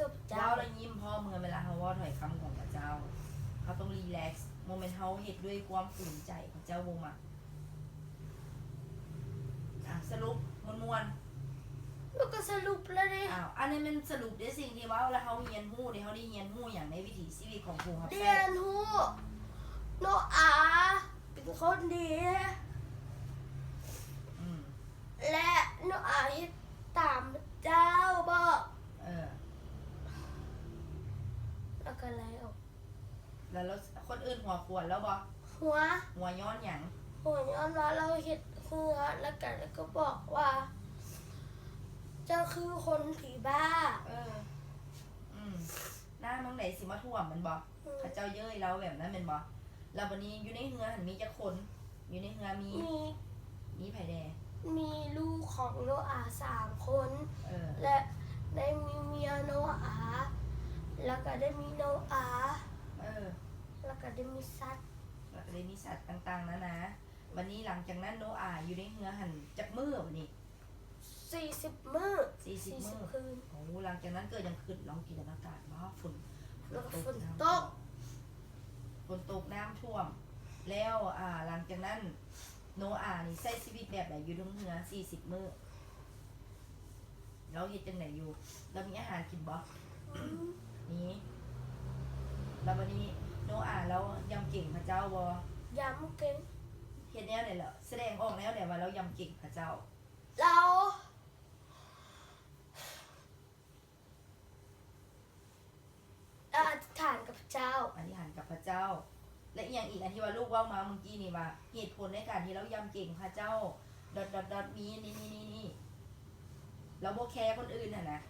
สู่พระเจ้าเว้าแล้วยิ้มพร้อมเมื่อเวลาเขาเว่าถอยคำของพระเจ้า เขาต้องรีแลกซ์โมเมนต์เขาเฮ็ดด้วยความฝืนใจพระเจ้าบ่มักอะสรุปมวนแล้วก็สรุปแล้วดิๆอ้าวอันนี้มันสรุปได้สิ่งที่เว้าแล้วเขาเรียนรู้ที่เขาได้เรียนรู้อย่างในวิถีชีวิตของผู้รับเรีใช้ยนรู้โนอาเป็นคนดี อืม และโนอาที่ตามพระเจ้าบอก เออ แล้วก็แล้ว แล้วแล้วคนอื่นหัวขวดแล้วบ่หัวหัวย้อนหยังหัวย้อนว่าเราเห็ดเหือแล้วกันแล้วก็บอกว่า เจ้าคือคนผีบ้า เออ อืมหน้ามังไหนสิมาท่วมมันบ่อืมพระเจ้าเย้ยเราแบบนั้นเป็นบ่แล้ววันนี้อยู่ในเฮือหันมีจักคนอยู่ในเฮือมีมีมีไผแดงมีลูกของโนอาสามคนเออและได้มีเมียโนอาแล้วก็ได้มีโนอา เออแล้วก็ได้มีสัตว์แล้วก็ได้มีสัตว์ต่างๆนะนะ วันนี้หลังจากนั้นโนอาอยู่ในเฮือหันจักมือวันนี้สี่สิบมื้อสี่สิบมื้อคืนโอ้หลังจากนั้นเกิดยังขึ้นลองกินอากาศว่าฝนแล้วก็ฝนำตกฝนตกน้ำท่วม แล้วอ่าหลังจากนั้นโนอานี่ใช้ชีวิตแบบไหนอยู่ทั้งเฮือสี่สิบมื้อเราเฮ็ดจังไหนอยู่แล้วมีอาหารกินบ่อืมนี้ แล้ววันนี้โนอาแล้วยำเก่งพระเจ้าบ่ย้ำเก่งเฮ็ดแนวไหนเหรอแสดงออกแนวไหนว่าเรายำเก่งพระเจ้า เราเราอธิษฐานกับพระเจ้า อธิษฐานกับพระเจ้า และอีกอย่างอีกอันที่ว่าลูกเว่ามาเมื่อกี้นี่ว่าเหตุผลในการที่เรายำเก่งพระเจ้าดอดดอดดอดมีนี่นี่นี่นี่เราโบแคร์คนอื่นน่ะนะ